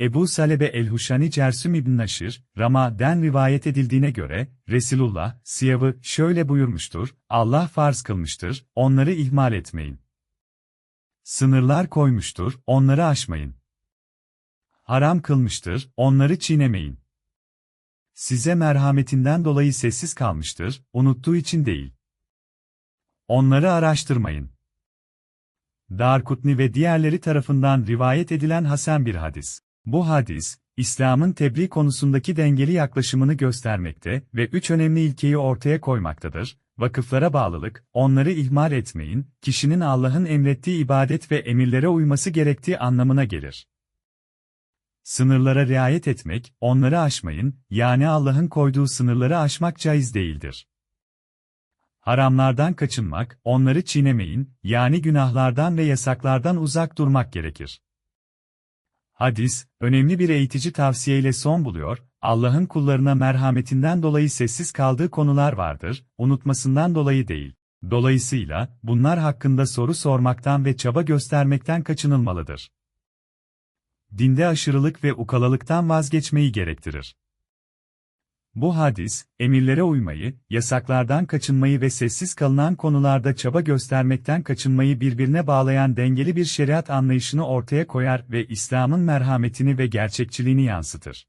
Ebu Salebe el-Huşani Cersüm İbn Naşir, Rama'den rivayet edildiğine göre, Resulullah, siyavı şöyle buyurmuştur, Allah farz kılmıştır, onları ihmal etmeyin. Sınırlar koymuştur, onları aşmayın. Haram kılmıştır, onları çiğnemeyin. Size merhametinden dolayı sessiz kalmıştır, unuttuğu için değil. Onları araştırmayın. Darkutni ve diğerleri tarafından rivayet edilen Hasan bir hadis. Bu hadis, İslam'ın tebliğ konusundaki dengeli yaklaşımını göstermekte ve üç önemli ilkeyi ortaya koymaktadır. Vakıflara bağlılık, onları ihmal etmeyin, kişinin Allah'ın emrettiği ibadet ve emirlere uyması gerektiği anlamına gelir. Sınırlara riayet etmek, onları aşmayın, yani Allah'ın koyduğu sınırları aşmak caiz değildir. Haramlardan kaçınmak, onları çiğnemeyin, yani günahlardan ve yasaklardan uzak durmak gerekir. Hadis, önemli bir eğitici tavsiyeyle son buluyor, Allah'ın kullarına merhametinden dolayı sessiz kaldığı konular vardır, unutmasından dolayı değil. Dolayısıyla, bunlar hakkında soru sormaktan ve çaba göstermekten kaçınılmalıdır. Dinde aşırılık ve ukalalıktan vazgeçmeyi gerektirir. Bu hadis, emirlere uymayı, yasaklardan kaçınmayı ve sessiz kalınan konularda çaba göstermekten kaçınmayı birbirine bağlayan dengeli bir şeriat anlayışını ortaya koyar ve İslam'ın merhametini ve gerçekçiliğini yansıtır.